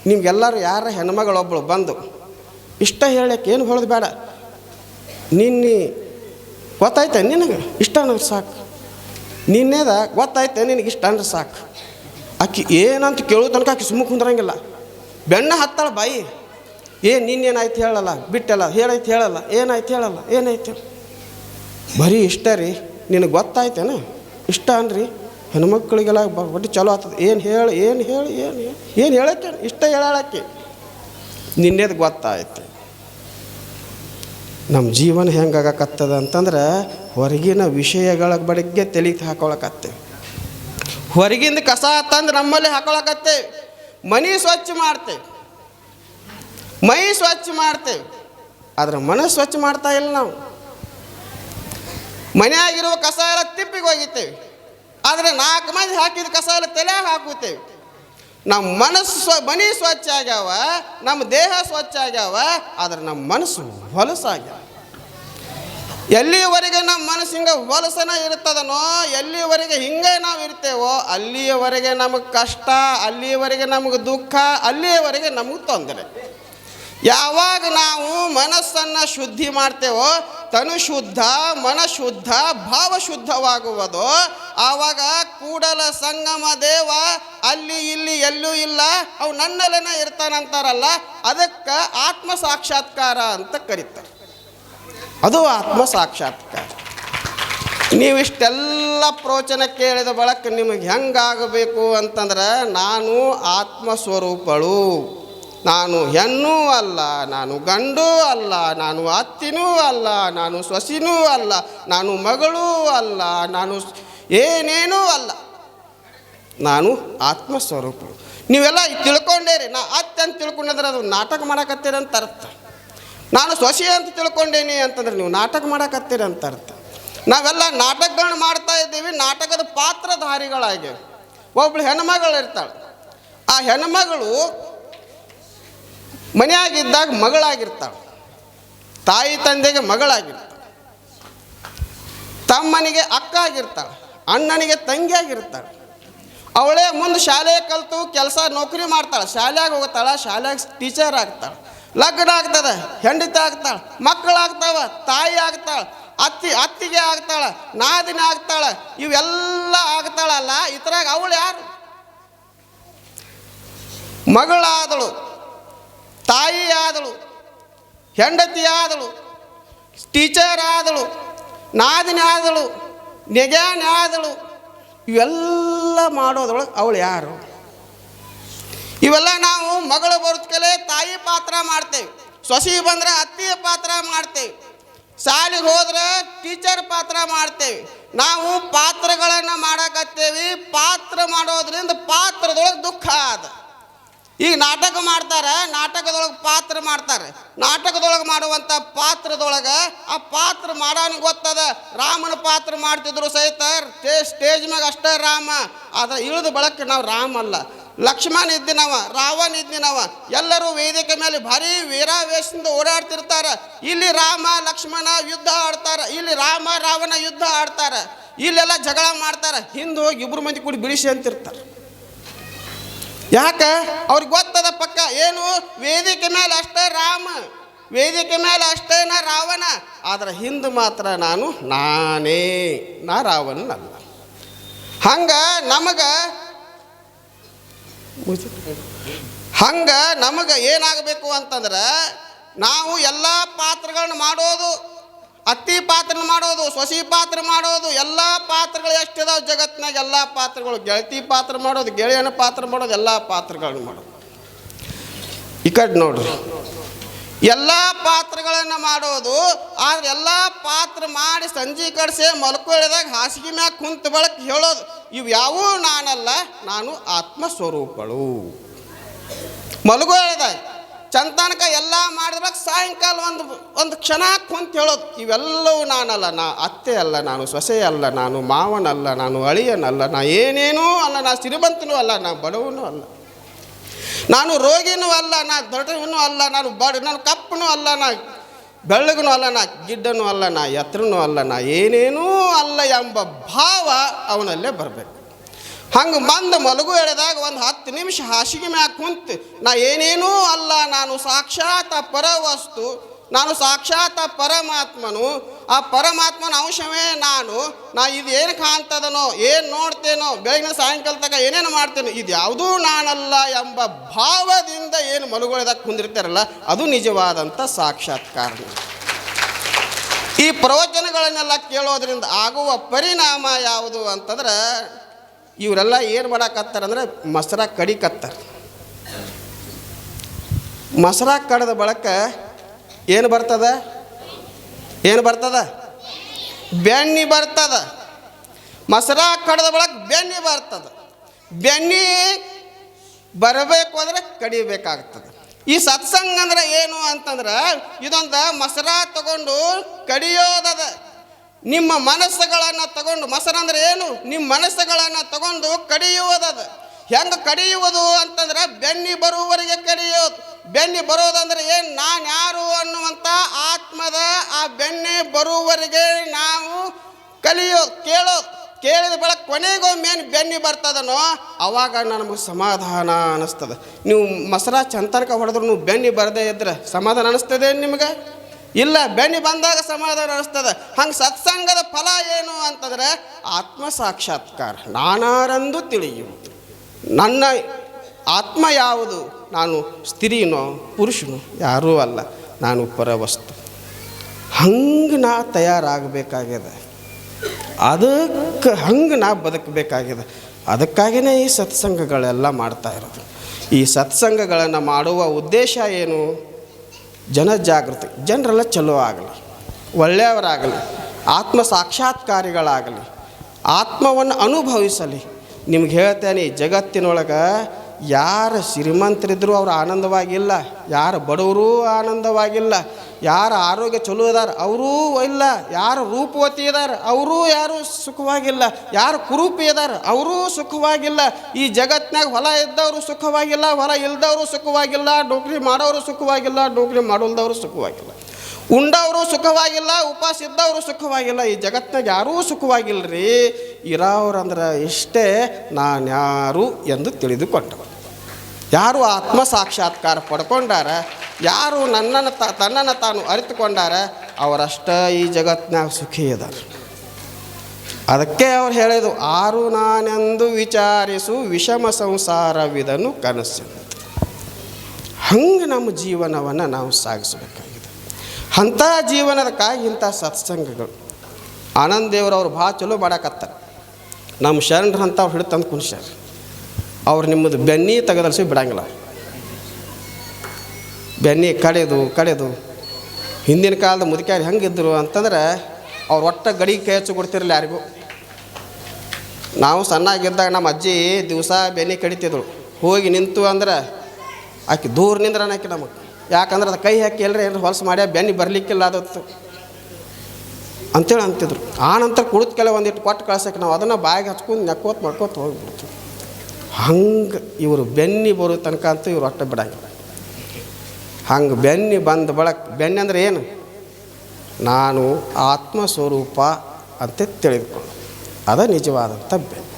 ನಿಮ್ಗೆಲ್ಲರೂ ಯಾರ ಹೆಣ್ಮಗಳೊಬ್ಬಳು ಬಂದು ಇಷ್ಟ ಹೇಳಕ್ಕೆ ಏನು ಹೇಳೋದು ಬೇಡ. ನಿನ್ನೆ ಗೊತ್ತಾಯ್ತ ನಿನಗೆ? ಇಷ್ಟ ಅಂದ್ರೆ ಸಾಕು. ನಿನ್ನೆದ ಗೊತ್ತಾಯ್ತೆ ನಿನಗೆ ಇಷ್ಟ ಅಂದ್ರೆ ಸಾಕು. ಆಕಿ ಏನಂತ ಕೇಳೋ ತನಕ ಆಕೆ ಸುಮ್ಮ ಕುಂದ್ರಂಗಿಲ್ಲ. ಬೆಣ್ಣ ಹತ್ತಾಳ ಬಾಯಿ. ಏ, ನಿನ್ನೇನಾಯ್ತು ಹೇಳಲ್ಲ, ಬಿಟ್ಟಲ್ಲ ಹೇಳೈತೆ ಹೇಳಲ್ಲ ಏನಾಯ್ತು ಹೇಳಲ್ಲ ಏನಾಯ್ತು ಬರೀ ಇಷ್ಟ ರೀ, ನಿನಗೆ ಗೊತ್ತಾಯ್ತೇನ? ಇಷ್ಟ ಅನ್ರಿ, ಹೆಣ್ಮಕ್ಳಿಗೆಲ್ಲ ಒಟ್ಟು ಚಲೋ ಆಗ್ತದೆ. ಏನು ಹೇಳಿ ಏನು ಹೇಳಿ, ಏನು ಏನು ಹೇಳಕ್ಕೆ, ಇಷ್ಟ ಹೇಳಕ್ಕೆ ನಿನ್ನೆದು ಗೊತ್ತಾಯ್ತು. ನಮ್ಮ ಜೀವನ ಹೆಂಗಾಗತ್ತದ ಅಂತಂದ್ರೆ, ಹೊರಗಿನ ವಿಷಯಗಳ ಬಗ್ಗೆ ತಲೆ ಹಾಕೊಳಕತ್ತೇವೆ ಹೊರಗಿಂದ ಕಸ ತಂದು ನಮ್ಮಲ್ಲಿ ಹಾಕೊಳಕತ್ತೇವೆ ಮನೆ ಸ್ವಚ್ಛ ಮಾಡ್ತೇವೆ ಮೈ ಸ್ವಚ್ಛ ಮಾಡ್ತೇವೆ. ಆದ್ರೆ ಮನಸ್ಸು ಸ್ವಚ್ಛ ಮಾಡ್ತಾ ಇಲ್ಲ ನಾವು. ಮನೆಯಾಗಿರುವ ಕಸ ಎಲ್ಲ ತಿಪ್ಪಿಗೆ ಒಗಿತೇವೆ. ಆದರೆ ನಾಲ್ಕು ಮಂದಿ ಹಾಕಿದ ಕಸ ಎಲ್ಲ ತಲೆ ಹಾಕುತ್ತೇವೆ. ನಮ್ಮ ಮನಸ್ಸು ಸ್ವ, ಮನೆ ಸ್ವಚ್ಛ ಆಗ್ಯಾವ, ನಮ್ಮ ದೇಹ ಸ್ವಚ್ಛ ಆಗ್ಯಾವ, ಆದ್ರೆ ನಮ್ಮ ಮನಸ್ಸು ಹೊಲಸಾಗ್ಯಾವ ಎಲ್ಲಿಯವರೆಗೆ ನಮ್ಮ ಮನಸ್ಸು ಹಿಂಗೆ ಹೊಲಸನ ಇರ್ತದನೋ ಎಲ್ಲಿಯವರೆಗೆ ಹಿಂಗೆ ನಾವು ಇರ್ತೇವೋ, ಅಲ್ಲಿಯವರೆಗೆ ನಮಗೆ ಕಷ್ಟ ಅಲ್ಲಿಯವರೆಗೆ ನಮಗೆ ದುಃಖ ಅಲ್ಲಿಯವರೆಗೆ ನಮಗೆ ತೊಂದರೆ. ಯಾವಾಗ ನಾವು ಮನಸ್ಸನ್ನು ಶುದ್ಧಿ ಮಾಡ್ತೇವೋ, ತನು ಶುದ್ಧ, ಮನಶುದ್ಧ ಭಾವ ಶುದ್ಧವಾಗುವುದು ಆವಾಗ ಕೂಡಲ ಸಂಗಮ ದೇವ ಅಲ್ಲಿ ಇಲ್ಲಿ ಎಲ್ಲೂ ಇಲ್ಲ, ಅವು ನನ್ನಲ್ಲೇನ ಇರ್ತಾನಂತಾರಲ್ಲ ಅದಕ್ಕೆ ಆತ್ಮ ಸಾಕ್ಷಾತ್ಕಾರ ಅಂತ ಕರೀತಾರೆ. ಅದು ಆತ್ಮ ಸಾಕ್ಷಾತ್ಕಾರ ನೀವು ಇಷ್ಟೆಲ್ಲ ಪ್ರೋಚನ ಕೇಳಿದ ಬಳಕ ನಿಮಗೆ ಹೆಂಗಾಗಬೇಕು ಅಂತಂದ್ರೆ, ನಾನು ಆತ್ಮ ಸ್ವರೂಪಳು ನಾನು ಹೆಣ್ಣೂ ಅಲ್ಲ, ನಾನು ಗಂಡೂ ಅಲ್ಲ, ನಾನು ಅತ್ತಿನೂ ಅಲ್ಲ, ನಾನು ಸೊಸಿನೂ ಅಲ್ಲ, ನಾನು ಮಗಳೂ ಅಲ್ಲ, ನಾನು ಏನೇನೂ ಅಲ್ಲ. ನಾನು ಆತ್ಮಸ್ವರೂಪ ನೀವೆಲ್ಲ ತಿಳ್ಕೊಂಡೇರಿ, ನಾ ಅತ್ತೆ ಅಂತ ತಿಳ್ಕೊಂಡಿದ್ರೆ ಅದು ನಾಟಕ ಮಾಡಕತ್ತೀರಿ ಅಂತ ಅರ್ಥ. ನಾನು ಸೊಸಿ ಅಂತ ತಿಳ್ಕೊಂಡೇನಿ ಅಂತಂದ್ರೆ ನೀವು ನಾಟಕ ಮಾಡಕತ್ತೀರಿ ಅಂತ ಅರ್ಥ. ನಾವೆಲ್ಲ ನಾಟಕಗಳನ್ನ ಮಾಡ್ತಾ ಇದ್ದೀವಿ, ನಾಟಕದ ಪಾತ್ರಧಾರಿಗಳಾಗಿವೆ ಒಬ್ಳು ಹೆಣ್ಮಗಳು ಇರ್ತಾಳೆ. ಆ ಹೆಣ್ಮಗಳು ಮನೆಯಾಗಿದ್ದಾಗ ಮಗಳಾಗಿರ್ತಾಳೆ. ತಾಯಿ ತಂದೆಗೆ ಮಗಳಾಗಿರ್ತಾಳೆ. ತಮ್ಮನಿಗೆ ಅಕ್ಕ ಆಗಿರ್ತಾಳೆ ಅಣ್ಣನಿಗೆ ತಂಗಿ ಆಗಿರ್ತಾಳೆ ಅವಳೇ ಮುಂದೆ ಶಾಲೆ ಕಲಿತು ಕೆಲಸ ನೌಕರಿ ಮಾಡ್ತಾಳೆ. ಶಾಲ್ಯಾಗ ಹೋಗ್ತಾಳೆ, ಶಾಲ್ಯಾಗ ಟೀಚರ್ ಆಗ್ತಾಳೆ. ಲಗ್ನ ಆಗ್ತದೆ, ಹೆಂಡತಿ ಆಗ್ತಾಳೆ ಮಕ್ಕಳಾಗ್ತಾವ ತಾಯಿ ಆಗ್ತಾಳೆ, ಅತ್ತಿ, ಅತ್ತಿಗೆ ಆಗ್ತಾಳೆ, ನಾದಿನ ಆಗ್ತಾಳೆ, ಇವೆಲ್ಲ ಆಗ್ತಾಳಲ್ಲ ಇತರಾಗ ಅವಳು ಯಾರು? ಮಗಳಾದಳು. ತಾಯಿ ಆದಳು ಹೆಂಡತಿ ಆದಳು ಟೀಚರ್ ಆದಳು ನಾದಿನಿ ಆದಳು ನೆಗ್ಯಾನ ಆದಳು ಇವೆಲ್ಲ ಮಾಡೋದ್ರೊಳಗೆ ಅವಳು ಯಾರು? ಇವೆಲ್ಲ ನಾವು ಮಗಳು ಬರುತ್ತಲೇ ತಾಯಿ ಪಾತ್ರ ಮಾಡ್ತೇವೆ, ಸೊಸಿ ಬಂದ್ರೆ ಅತ್ತಿಯ ಪಾತ್ರ ಮಾಡ್ತೇವೆ, ಶಾಲೆಗೆ ಹೋದ್ರೆ ಟೀಚರ್ ಪಾತ್ರ ಮಾಡ್ತೇವೆ, ನಾವು ಪಾತ್ರಗಳನ್ನು ಮಾಡಕತ್ತೇವಿ, ಪಾತ್ರ ಮಾಡೋದ್ರಿಂದ ಪಾತ್ರದೊಳಗೆ ದುಃಖ ಅದ ಈಗ ನಾಟಕ ಮಾಡ್ತಾರೆ, ನಾಟಕದೊಳಗೆ ಪಾತ್ರ ಮಾಡ್ತಾರೆ. ನಾಟಕದೊಳಗೆ ಮಾಡುವಂಥ ಪಾತ್ರದೊಳಗೆ ಆ ಪಾತ್ರ ಮಾಡೋನ್ ಗೊತ್ತದ. ರಾಮನ ಪಾತ್ರ ಮಾಡ್ತಿದ್ರು ಸಹಿತ ಸ್ಟೇಜ್ ಮ್ಯಾಗ ಅಷ್ಟೇ ರಾಮ. ಆದ್ರೆ ಇಳಿದು ಬಳಕೆ ನಾವು ರಾಮ ಅಲ್ಲ. ಲಕ್ಷ್ಮಣ ಇದ್ದಿನವ, ರಾವಣ ಇದ್ದಿನವ, ಎಲ್ಲರೂ ವೇದಿಕೆ ಮೇಲೆ ಭಾರಿ ವೀರಾವೇಶದಿಂದ ಓಡಾಡ್ತಿರ್ತಾರೆ. ಇಲ್ಲಿ ರಾಮ, ಲಕ್ಷ್ಮಣ ಯುದ್ಧ ಆಡ್ತಾರೆ. ಇಲ್ಲಿ ರಾಮ, ರಾವಣ ಯುದ್ಧ ಆಡ್ತಾರೆ. ಇಲ್ಲೆಲ್ಲ ಜಗಳ ಮಾಡ್ತಾರೆ. ಹಿಂದೆ ಇಬ್ರು ಮಂದಿ ಕೂಡಿ ಬಿಡಿಸಿ ಅಂತಿರ್ತಾರೆ. ಯಾಕೆ? ಅವ್ರಿಗೆ ಗೊತ್ತದ ಪಕ್ಕ. ಏನು? ವೇದಿಕೆ ಮೇಲೆ ಅಷ್ಟೇ ರಾಮ. ವೇದಿಕೆ ಮೇಲೆ ನಾ ರಾವಣ. ಆದ್ರೆ ಹಿಂದೆ ಮಾತ್ರ ನಾನು ನಾನೇ. ನಾ ರಾವಣನಲ್ಲ. ಹಂಗ ನಮಗೆ ಹಂಗ ನಮಗೆ ಏನಾಗಬೇಕು ಅಂತಂದ್ರೆ ನಾವು ಎಲ್ಲ ಪಾತ್ರಗಳನ್ನ ಮಾಡೋದು ಅತ್ತಿ ಪಾತ್ರ ಮಾಡೋದು, ಸೊಸಿ ಪಾತ್ರ ಮಾಡೋದು, ಎಲ್ಲ ಪಾತ್ರಗಳು ಎಷ್ಟಿದಾವೆ ಜಗತ್ತಿನಾಗ ಎಲ್ಲ ಪಾತ್ರಗಳು? ಗೆಳತಿ ಪಾತ್ರ ಮಾಡೋದು, ಗೆಳೆಯನ ಪಾತ್ರ ಮಾಡೋದು, ಎಲ್ಲ ಪಾತ್ರಗಳನ್ನು ಮಾಡೋದು. ಈ ಕಡೆ ನೋಡ್ರಿ. ಎಲ್ಲ ಪಾತ್ರಗಳನ್ನು ಮಾಡೋದು, ಆದ್ರೆ ಎಲ್ಲ ಪಾತ್ರ ಮಾಡಿ ಸಂಜೆ ಕಡಿಸಿ ಮಲ್ಕೊಳ್ಳಿದಾಗ ಹಾಸಿಗೆ ಮ್ಯಾಗ ಕುಂತ ಬಳಕೆ ಹೇಳೋದು, ಇವು ಯಾವೂ ನಾನಲ್ಲ, ನಾನು ಆತ್ಮ ಸ್ವರೂಪಗಳು ಚಂತನಕ ಎಲ್ಲ ಮಾಡಿದ್ರಾಗ ಸಾಯಂಕಾಲ ಒಂದು ಒಂದು ಕ್ಷಣ ಕುಂತ ಹೇಳೋದು, ಇವೆಲ್ಲವೂ ನಾನಲ್ಲ, ನಾ ಅತ್ತೆ ಅಲ್ಲ, ನಾನು ಸೊಸೆ ಅಲ್ಲ, ನಾನು ಮಾವನಲ್ಲ, ನಾನು ಅಳಿಯನಲ್ಲ, ನಾ ಏನೇನೂ ಅಲ್ಲ, ನಾ ಸಿರಿಬಂತನೂ ಅಲ್ಲ, ನಾ ಬಡವನೂ ಅಲ್ಲ, ನಾನು ರೋಗಿನೂ ಅಲ್ಲ, ನಾ ದೊಡ್ಡವನು ಅಲ್ಲ, ನಾನು ಬಡ, ನಾನು ಕಪ್ಪನೂ ಅಲ್ಲ, ನಾ ಬೆಳ್ಳಗೂ ಅಲ್ಲ, ನಾ ಗಿಡ್ಡನೂ ಅಲ್ಲ, ನಾ ಎತ್ತರನೂ ಅಲ್ಲ, ನಾ ಏನೇನೂ ಅಲ್ಲ ಎಂಬ ಭಾವ ಅವನಲ್ಲೇ ಬರಬೇಕು. ಹಂಗೆ ಮಂದ ಮಲಗು ಎಳೆದಾಗ ಒಂದು ಹತ್ತು ನಿಮಿಷ ಹಾಸಿಗೆ ಮ್ಯಾಗ ಕುಂತು, ನಾ ಏನೇನೂ ಅಲ್ಲ, ನಾನು ಸಾಕ್ಷಾತ್ ಆ ಪರವಸ್ತು, ನಾನು ಸಾಕ್ಷಾತ್ ಪರಮಾತ್ಮನು, ಆ ಪರಮಾತ್ಮನ ಅಂಶವೇ ನಾನು, ನಾ ಇದು ಏನು ಕಾಣ್ತದನೋ, ಏನು ನೋಡ್ತೇನೋ ಬೆಳಗಿನ ಸಾಯಂಕಾಲ ತನಕ ಏನೇನು ಮಾಡ್ತೇನೋ, ಇದು ಯಾವುದೂ ನಾನಲ್ಲ ಎಂಬ ಭಾವದಿಂದ ಏನು ಮಲಗೊಳಿದಾಗ ಕುಂದಿರ್ತಾರಲ್ಲ, ಅದು ನಿಜವಾದಂಥ ಸಾಕ್ಷಾತ್ಕಾರ ಈ ಪ್ರವಚನಗಳನ್ನೆಲ್ಲ ಕೇಳೋದ್ರಿಂದ ಆಗುವ ಪರಿಣಾಮ ಯಾವುದು ಅಂತಂದ್ರೆ ಇವರೆಲ್ಲ ಏನು ಮಾಡಾಕತ್ತಾರಂದ್ರೆ ಮೊಸರ ಕಡಿಕತ್ತಾರ ಮೊಸರ ಕಡದ ಬಳಕ ಏನು ಬರ್ತದ? ಏನು ಬರ್ತದ? ಬೆಣ್ಣೆ ಬರ್ತದ. ಮೊಸರ ಕಡದ ಬಳಕ ಬೆಣ್ಣೆ ಬರ್ತದ. ಬೆಣ್ಣೆ ಬರಬೇಕು ಅಂದ್ರೆ ಕಡಿಬೇಕಾಗ್ತದೆ. ಈ ಸತ್ಸಂಗ ಅಂದ್ರೆ ಏನು ಅಂತಂದ್ರೆ ಇದೊಂದು ಮೊಸರ ತಗೊಂಡು ಕಡಿಯೋದದ. ನಿಮ್ಮ ಮನಸ್ಸುಗಳನ್ನು ತಗೊಂಡು ಮೊಸರು ಅಂದ್ರೆ ಏನು? ನಿಮ್ಮ ಮನಸ್ಸುಗಳನ್ನು ತಗೊಂಡು ಕಡಿಯುವುದದು ಹೆಂಗೆ ಕಡಿಯುವುದು ಅಂತಂದ್ರೆ, ಬೆನ್ನಿ ಬರುವವರಿಗೆ ಕಡಿಯೋದು. ಬೆನ್ನಿ ಬರೋದಂದ್ರೆ ಏನು? ನಾನು ಯಾರು ಅನ್ನುವಂಥ ಆತ್ಮದ ಆ ಬೆನ್ನಿ ಬರುವವರಿಗೆ ನಾವು ಕಲಿಯೋ ಕೇಳೋ ಕೇಳಿದ ಬಳಿಕ ಕೊನೆಗೊಮ್ಮೇನು ಬೆನ್ನಿ ಬರ್ತದನೋ, ಅವಾಗ ನಮಗೆ ಸಮಾಧಾನ ಅನ್ನಿಸ್ತದೆ. ನೀವು ಮೊಸರ ಚಂತನಕ ಹೊಡೆದ್ರು ನೀವು ಬೆನ್ನಿ ಬರದೇ ಇದ್ರೆ ಸಮಾಧಾನ ಅನ್ನಿಸ್ತದೆ ನಿಮ್ಗೆ? ಇಲ್ಲ, ಬೆನ್ನಿ ಬಂದಾಗ ಸಮಾಧಾನ ಅನಿಸ್ತದೆ. ಹಂಗೆ ಸತ್ಸಂಗದ ಫಲ ಏನು ಅಂತಂದ್ರೆ ಆತ್ಮ ಸಾಕ್ಷಾತ್ಕಾರ. ನಾನಾರಂದು ತಿಳಿಯುವುದು ನನ್ನ ಆತ್ಮ ಯಾವುದು? ನಾನು ಸ್ತ್ರೀನೋ, ಪುರುಷನೋ? ಯಾರೂ ಅಲ್ಲ. ನಾನು ಪರವಸ್ತು. ಹಂಗೆ ನಾ ತಯಾರಾಗಬೇಕಾಗಿದೆ ಅದಕ್ಕೆ ಹಂಗೆ ನಾ ಬದುಕಬೇಕಾಗಿದೆ ಅದಕ್ಕಾಗಿಯೇ ಈ ಸತ್ಸಂಗಗಳೆಲ್ಲ ಮಾಡ್ತಾ ಇರೋದು. ಈ ಸತ್ಸಂಗಗಳನ್ನು ಮಾಡುವ ಉದ್ದೇಶ ಏನು? ಜನಜಾಗೃತಿ. ಜನರೆಲ್ಲ ಚಲೋ ಆಗಲಿ ಒಳ್ಳೆಯವರಾಗಲಿ ಆತ್ಮ ಸಾಕ್ಷಾತ್ಕಾರಿಗಳಾಗಲಿ ಆತ್ಮವನ್ನು ಅನುಭವಿಸಲಿ. ನಿಮ್ಗೆ ಹೇಳ್ತೇನೆ ಜಗತ್ತಿನೊಳಗೆ ಯಾರು ಶ್ರೀಮಂತರಿದ್ದರೂ ಅವ್ರು ಆನಂದವಾಗಿಲ್ಲ, ಯಾರು ಬಡವರು ಆನಂದವಾಗಿಲ್ಲ, ಯಾರು ಆರೋಗ್ಯ ಚಲೋ ಇದಾರ ಅವರೂ ಇಲ್ಲ, ಯಾರು ರೂಪವತಿ ಇದಾರ ಅವರೂ ಯಾರು ಸುಖವಾಗಿಲ್ಲ, ಯಾರು ಕುರೂಪಿ ಇದಾರ ಅವರೂ ಸುಖವಾಗಿಲ್ಲ, ಈ ಜಗತ್ನಾಗ ಹೊಲ ಇದ್ದವರು ಸುಖವಾಗಿಲ್ಲ, ಹೊಲ ಇಲ್ದವರು ಸುಖವಾಗಿಲ್ಲ, ನೌಕರಿ ಮಾಡೋರು ಸುಖವಾಗಿಲ್ಲ, ನೌಕರಿ ಮಾಡೋಲ್ದವರು ಸುಖವಾಗಿಲ್ಲ. ಉಂಡವರು ಸುಖವಾಗಿಲ್ಲ, ಉಪವಾಸ ಇದ್ದವರು ಸುಖವಾಗಿಲ್ಲ, ಈ ಜಗತ್ನಾಗ ಯಾರೂ ಸುಖವಾಗಿಲ್ಲರಿ ಇರೋರಂದ್ರೆ ಇಷ್ಟೇ ನಾನ್ಯಾರು ಎಂದು ತಿಳಿದುಕೊಂಡವರು ಯಾರು ಆತ್ಮ ಸಾಕ್ಷಾತ್ಕಾರ ಪಡ್ಕೊಂಡಾರ, ಯಾರು ನನ್ನನ್ನು ತ, ತನ್ನನ್ನು ತಾನು ಅರಿತುಕೊಂಡಾರ, ಅವರಷ್ಟ ಈ ಜಗತ್ನಾಗ ಸುಖಿ ಇದ್ದಾರೆ ಅದಕ್ಕೆ ಅವ್ರು ಹೇಳಿದು, ಆರು ನಾನೆಂದು ವಿಚಾರಿಸು, ವಿಷಮ ಸಂಸಾರವಿದನು ಕನಸು. ಹಂಗೆ ನಮ್ಮ ಜೀವನವನ್ನು ನಾವು ಸಾಗಿಸಬೇಕಾಗಿದೆ. ಅಂಥ ಜೀವನದಕ್ಕಾಗಿ ಇಂಥ ಸತ್ಸಂಗಗಳು. ಆನಂದ ದೇವ್ರವ್ರು ಭಾಳ ಚಲೋ ಮಾಡಾಕತ್ತಾರೆ. ನಮ್ಮ ಶರಣರು ಅಂತ ಅವ್ರು ಹಿಡಿತಂದು ತಂದು ಕುಣಿಸ್ಯಾರ ಅವ್ರು ನಿಮ್ಮದು ಬೆನ್ನಿ ತೆಗೆದಲ್ಸಿ ಬಿಡಂಗಿಲ್ಲ. ಬೆನ್ನಿ ಕಡೆದು ಕಡೆದು. ಹಿಂದಿನ ಕಾಲದ ಮುದುಕ್ಯಾರು ಹೆಂಗಿದ್ರು ಅಂತಂದ್ರೆ ಅವ್ರು ಒಟ್ಟು ಗಡಿ ಕೈ ಹಚ್ಚಿ ಕೊಡ್ತಿರಲಿಲ್ಲ ಯಾರಿಗೂ. ನಾವು ಸಣ್ಣಾಗಿದ್ದಾಗ ನಮ್ಮ ಅಜ್ಜಿ ದಿವಸ ಬೆನ್ನಿ ಕಡಿತಿದ್ರು ಹೋಗಿ ನಿಂತು ಅಂದ್ರೆ ಆಕೆ ದೂರ ನಿಂದ್ರನ ಆಕೆ ನಮಗೆ. ಯಾಕಂದ್ರೆ ಅದು ಕೈ ಹಾಕಿ ಎಲ್ಲರೂ ಏನಾರು ಹೊಲಸು ಮಾಡ್ಯ, ಬೆನ್ನಿ ಬರಲಿಕ್ಕಿಲ್ಲ ಅದತ್ತು ಅಂತೇಳಿ ಅಂತಿದ್ರು. ಆ ನಂತರ ಕುಳಿತು ಕೆಲವೊಂದಿಟ್ಟು ಕೊಟ್ಟು ಕಳ್ಸಕ್ಕೆ ನಾವು ಅದನ್ನು ಬಾಯಿಗೆ ಹಚ್ಕೊಂಡು ನೆಕ್ಕೋತ್ ಮಾಡ್ಕೋತ ಹೋಗ್ಬಿಡ್ತೀವಿ ಹಂಗೆ ಇವರು ಬೆನ್ನಿ ಬರೋ ತನಕ ಅಂತೂ ಇವ್ರು ಒಟ್ಟ ಬಿಡಂಗಿಲ್ಲ ಹಂಗೆ ಬೆನ್ನಿ ಬಂದ ಬಳಕ, ಬೆನ್ನಿ ಅಂದ್ರೆ ಏನು? ನಾನು ಆತ್ಮ ಸ್ವರೂಪ ಅಂತ ತಿಳಿದುಕೊಂಡು. ಅದ ನಿಜವಾದಂಥ ಬೆನ್ನು.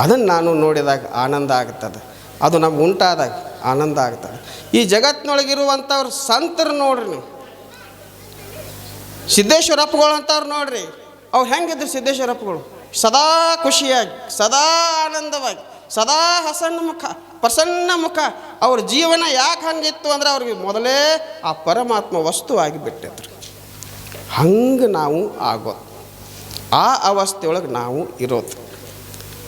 ಅದನ್ನು ನಾನು ನೋಡಿದಾಗ ಆನಂದ ಆಗ್ತದೆ. ಅದು ನಮ್ಗೆ ಉಂಟಾದಾಗ ಆನಂದ ಆಗ್ತದೆ. ಈ ಜಗತ್ತಿನೊಳಗಿರುವಂಥವ್ರು ಸಂತರು ನೋಡ್ರಿ ನೀವು. ಸಿದ್ದೇಶ್ವರಪ್ಪಗಳು ಅಂತವ್ರು ನೋಡ್ರಿ. ಅವ್ರು ಹೆಂಗಿದ್ರು ಸಿದ್ದೇಶ್ವರಪ್ಪಗಳು ಸದಾ ಖುಷಿಯಾಗಿ, ಸದಾ ಆನಂದವಾಗಿ. ಸದಾ ಹಸನ್ ಮುಖ, ಪ್ರಸನ್ನ ಮುಖ. ಅವ್ರ ಜೀವನ ಯಾಕೆ ಹಂಗಿತ್ತು ಅಂದ್ರೆ ಅವ್ರಿಗೆ ಮೊದಲೇ ಆ ಪರಮಾತ್ಮ ವಸ್ತುವಾಗಿ ಬಿಟ್ಟಿದ್ರು. ಹಂಗೆ ನಾವು ಆಗೋದು. ಆ ಅವಸ್ಥೆಯೊಳಗೆ ನಾವು ಇರೋದು.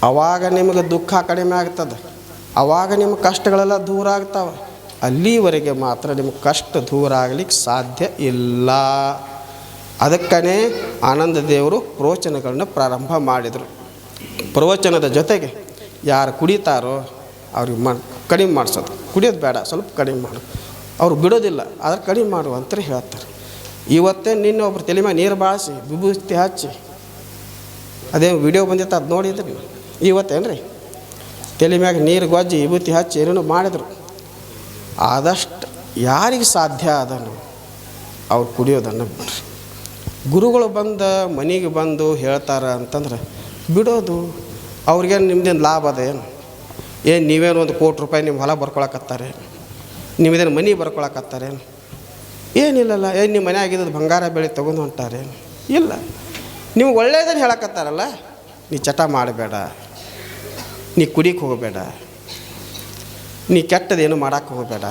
ಅವಾಗ ನಿಮಗೆ ದುಃಖ ಕಡಿಮೆ ಆಗ್ತದೆ. ಅವಾಗ ನಿಮ್ಮ ಕಷ್ಟಗಳೆಲ್ಲ ದೂರ ಆಗ್ತಾವೆ. ಅಲ್ಲಿವರೆಗೆ ಮಾತ್ರ ನಿಮ್ಮ ಕಷ್ಟ ದೂರ ಆಗಲಿಕ್ಕೆ ಸಾಧ್ಯ ಇಲ್ಲ. ಅದಕ್ಕನೇ ಆನಂದ ದೇವರು ಪ್ರವಚನಗಳನ್ನ ಪ್ರಾರಂಭ ಮಾಡಿದರು. ಪ್ರವಚನದ ಜೊತೆಗೆ ಯಾರು ಕುಡಿತಾರೋ ಅವ್ರಿಗೆ ಮಾಡಿ, ಕಡಿಮೆ ಮಾಡಿಸೋದು. ಕುಡಿಯೋದು ಬೇಡ, ಸ್ವಲ್ಪ ಕಡಿಮೆ ಮಾಡು. ಅವ್ರು ಬಿಡೋದಿಲ್ಲ, ಆದ್ರೆ ಕಡಿಮೆ ಮಾಡು ಅಂತ ಹೇಳ್ತಾರೆ. ಇವತ್ತೇ ನಿನ್ನೆ ಒಬ್ರು ತಲೆ ಮೇಲೆ ನೀರು ಬಾಳಿಸಿ ವಿಭೂತಿ ಹಚ್ಚಿ, ಅದೇ ವಿಡಿಯೋ ಬಂದಿತ್ತು, ಅದು ನೋಡಿದ್ರಿ. ಇವತ್ತೇನು ರೀ ತಲೆ ಮ್ಯಾಗ ನೀರು ಗೊಜ್ಜಿ ವಿಭೂತಿ ಹಚ್ಚಿ ಏನೇನೋ ಮಾಡಿದರು. ಆದಷ್ಟು ಯಾರಿಗೆ ಸಾಧ್ಯ ಅದನ್ನು? ಅವ್ರು ಕುಡಿಯೋದನ್ನು ಬಿಡ್ರಿ. ಗುರುಗಳು ಬಂದ ಮನೆಗೆ ಬಂದು ಹೇಳ್ತಾರೆ ಅಂತಂದ್ರೆ, ಬಿಡೋದು ಅವ್ರಿಗೇನು ನಿಮ್ದೇನು ಲಾಭ ಅದೇನು ಏನು? ನೀವೇನು ಒಂದು ಕೋಟಿ ರೂಪಾಯಿ ನಿಮ್ಮ ಹೊಲ ಬರ್ಕೊಳಕತ್ತಾರೆ ನಿಮ್ಮದೇನು ಮನೆ ಬರ್ಕೊಳಕತ್ತಾರೇನು ಏನಿಲ್ಲಲ್ಲ, ಏನು ನಿಮ್ಮ ಮನೆ ಆಗಿದ್ದು ಬಂಗಾರ ಬೆಳೆ ತೊಗೊಂಡು ಹೊಂಟಾರೆ ಇಲ್ಲ. ನೀವು ಒಳ್ಳೇದನ್ನು ಹೇಳಕತ್ತಾರಲ್ಲ? ನೀ ಚಟ ಮಾಡಬೇಡ. ನೀ ಕುಡಿಕ್ಕೆ ಹೋಗಬೇಡ. ನೀ ಕೆಟ್ಟದೇನು ಮಾಡಕ್ಕೆ ಹೋಗಬೇಡ.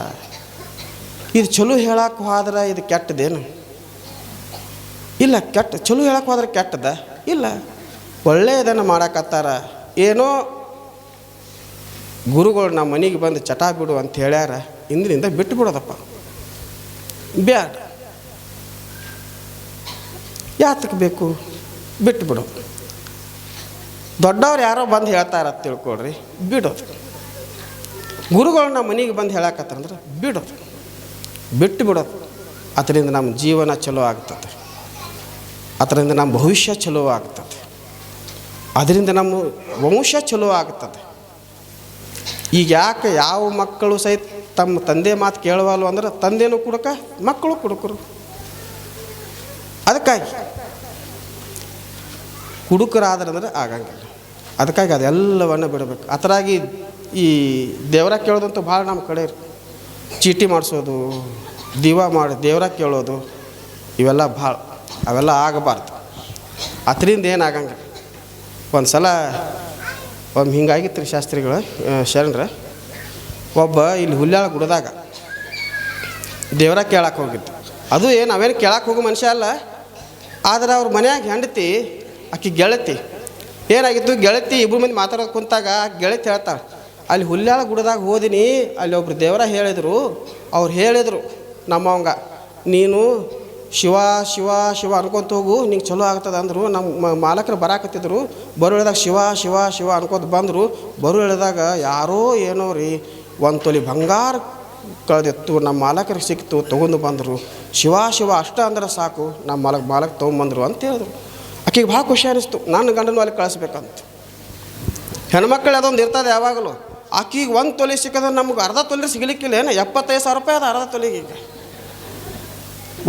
ಇದು ಚಲೋ ಹೇಳಕ್ಕೆ ಹೋದ್ರೆ ಇದು ಕೆಟ್ಟದೇನು? ಇಲ್ಲ, ಕೆಟ್ಟ, ಚಲೋ ಹೇಳಕ್ಕೆ ಹೋದ್ರೆ ಕೆಟ್ಟದ? ಇಲ್ಲ. ಒಳ್ಳೆಯದನ್ನು ಮಾಡಕತ್ತಾರ. ಏನೋ ಗುರುಗಳು ನಮ್ಮ ಮನೆಗೆ ಬಂದು ಚಟ ಬಿಡು ಅಂತ ಹೇಳ್ಯಾರ ಇಂದಿನಿಂದ ಬಿಟ್ಟು ಬಿಡೋದಪ್ಪ. ಬ್ಯಾಡ. ಯಾತಕ್ಕೆ ಬೇಕು? ಬಿಟ್ಟು ಬಿಡು. ದೊಡ್ಡವ್ರು ಯಾರೋ ಬಂದು ಹೇಳ್ತಾರ ತಿಳ್ಕೊಳ್ರಿ, ಬಿಡೋದು. ಗುರುಗಳು ನಮ್ಮ ಮನೆಗೆ ಬಂದು ಹೇಳಕತ್ತಂದ್ರೆ ಬಿಡೋದು. ಬಿಟ್ಟು ಬಿಡೋದು. ಅದರಿಂದ ನಮ್ಮ ಜೀವನ ಚಲೋ ಆಗ್ತದೆ. ಅದರಿಂದ ನಮ್ಮ ಭವಿಷ್ಯ ಚಲೋ ಆಗ್ತದೆ. ಅದರಿಂದ ನಮ್ಮ ವಂಶ ಚಲೋ ಆಗ್ತದೆ. ಈಗ ಯಾಕೆ ಯಾವ ಮಕ್ಕಳು ಸಹಿತ ತಮ್ಮ ತಂದೆ ಮಾತು ಕೇಳವಲ್ವ ಅಂದ್ರೆ ತಂದೆನೂ ಕುಡಕ, ಮಕ್ಕಳು ಕುಡುಕರು. ಅದಕ್ಕಾಗಿ ಕುಡುಕರಾದ್ರಂದ್ರೆ ಆಗಂಗಿಲ್ಲ. ಅದಕ್ಕಾಗಿ ಅದೆಲ್ಲವನ್ನು ಬಿಡಬೇಕು. ಅದರಾಗಿ ಈ ದೇವರ ಕೇಳೋದಂತೂ ಭಾಳ ನಮ್ಮ ಕಡೆ ಚೀಟಿ ಮಾಡಿಸೋದು, ದಿವ ಮಾಡಿ ದೇವರ ಕೇಳೋದು, ಇವೆಲ್ಲ ಭಾಳ, ಅವೆಲ್ಲ ಆಗಬಾರ್ದು. ಅದರಿಂದ ಏನಾಗಂಗಿಲ್ಲ ಒಂದು ಸಲ ಒಮ್ಮೆ ಹಿಂಗಾಗಿತ್ತು ರೀ ಶಾಸ್ತ್ರಿಗಳು ಶರಣರ, ಒಬ್ಬ ಇಲ್ಲಿ ಹುಲ್ಯಾಳ ಗುಡದಾಗ ದೇವರ ಕೇಳಕ್ಕೆ ಹೋಗಿತ್ತು ಅದು ಏನು ಅವೇನು ಕೇಳಕ್ಕೆ ಹೋಗೋ ಮನುಷ್ಯ ಅಲ್ಲ. ಆದ್ರೆ ಅವ್ರ ಮನ್ಯಾಗ ಹೆಂಡತಿ, ಆಕೆ ಗೆಳತಿ, ಏನಾಗಿತ್ತು? ಗೆಳತಿ ಇಬ್ಬರು ಮಂದಿ ಮಾತಾಡೋದು ಕುಂತಾಗ ಗೆಳತಿ ಹೇಳ್ತಾಳೆ, ಅಲ್ಲಿ ಹುಲ್ಯಾಳ ಗುಡದಾಗ ಹೋದಿನಿ, ಅಲ್ಲಿ ಒಬ್ರು ದೇವರ ಹೇಳಿದರು, ಅವ್ರು ಹೇಳಿದರು ನಮ್ಮವಂಗ, ನೀನು ಶಿವ ಶಿವ ಶಿವ ಅನ್ಕೊಂತ ಹೋಗು, ನಿಂಗೆ ಚಲೋ ಆಗ್ತದೆ ಅಂದರು ನಮ್ಮ ಮಾಲಕರು ಬರಾಕತ್ತಿದ್ರು. ಬರು ಹೇಳಿದಾಗ ಶಿವ ಶಿವ ಶಿವ ಅನ್ಕೊಂತ ಬಂದರು. ಬರು ಹೇಳಿದಾಗ ಯಾರೋ ಏನೋ ರೀ, ಒಂದು ತೊಲಿ ಬಂಗಾರ ಕಳೆದಿತ್ತು ನಮ್ಮ ಮಾಲಕರಿಗೆ ಸಿಕ್ತು, ತೊಗೊಂಡು ಬಂದರು. ಶಿವ ಶಿವ ಅಷ್ಟ ಅಂದ್ರೆ ಸಾಕು ನಮ್ಮ ಮಾಲಕ್ ಮಾಲಕ್ ತೊಗೊಂಬಂದರು ಅಂತ ಹೇಳಿದ್ರು. ಆಕೆಗೆ ಭಾಳ ಖುಷಿ ಅನ್ನಿಸ್ತು ನನ್ನ ಗಂಡನ ಅಲ್ಲಿ ಕಳಿಸ್ಬೇಕಂತ. ಹೆಣ್ಮಕ್ಳು ಅದೊಂದು ಇರ್ತದೆ ಯಾವಾಗಲೂ. ಆಕಿಗೆ ಒಂದು ತೊಲೆ ಸಿಕ್ಕದ ನಮ್ಗೆ ಅರ್ಧ ತೊಲೆ ಸಿಗಲಿಕ್ಕಿಲ್ಲ ಏನು ಎಪ್ಪತ್ತೈದು ಸಾವಿರ ರೂಪಾಯಿ ಅದು ಅರ್ಧ ತೊಲಿಗೆ ಈಗ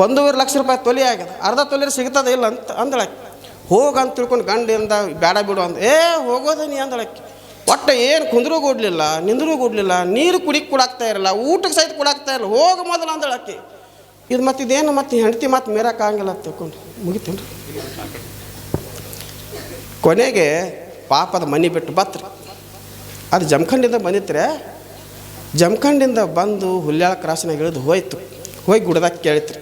ಒಂದೂವರೆ ಲಕ್ಷ ರೂಪಾಯಿ ತೊಲೆ ಆಗ್ಯದ. ಅರ್ಧ ತೊಲೆ ಸಿಗ್ತದೆ ಇಲ್ಲ ಅಂತ ಅಂದಳಕ್ಕೆ. ಹೋಗಂತ ತಿಳ್ಕೊಂಡು ಗಂಡಿಂದ ಬೇಡ ಬಿಡು ಅಂದ. ಏ, ಹೋಗೋದೇ ನೀ ಅಂದಳಕ್ಕೆ. ಒಟ್ಟು ಏನು ಕುಂದ್ರೂ ಕೊಡಲಿಲ್ಲ, ನಿಂದ್ರೂ ಕೊಡಲಿಲ್ಲ, ನೀರು ಕುಡಿ ಕೊಡಾಕ್ತಾ ಇರಲ್ಲ ಊಟಕ್ಕೆ ಸಹಿತ ಕೊಡಾಕ್ತಾ ಇರಲ್ಲ, ಹೋಗ ಮೊದಲು ಅಂದಳಕ್ಕೆ. ಇದು ಮತ್ತು ಇದೇನು ಮತ್ತು ಹೆಂಡತಿ ಮತ್ತು ಮೀರಕ್ಕಾಗಂಗಿಲ್ಲ ಅಂತ ತಿಳ್ಕೊಂಡು ಮುಗಿತೇನು ಕೊನೆಗೆ ಪಾಪದ ಮನೆ ಬಿಟ್ಟು ಬತ್ರಿ. ಅದು ಜಮಖಂಡಿಂದ ಬಂದಿತ್ರೆ, ಜಮಖಂಡಿಂದ ಬಂದು ಹುಲ್ಯಾಳ ಕ್ರಾಸಿನಾಗ ಇಳಿದು ಹೋಯ್ತು. ಹೋಗಿ ಗುಡ್ದಾಗ ಕೇಳಿತ್ರಿ.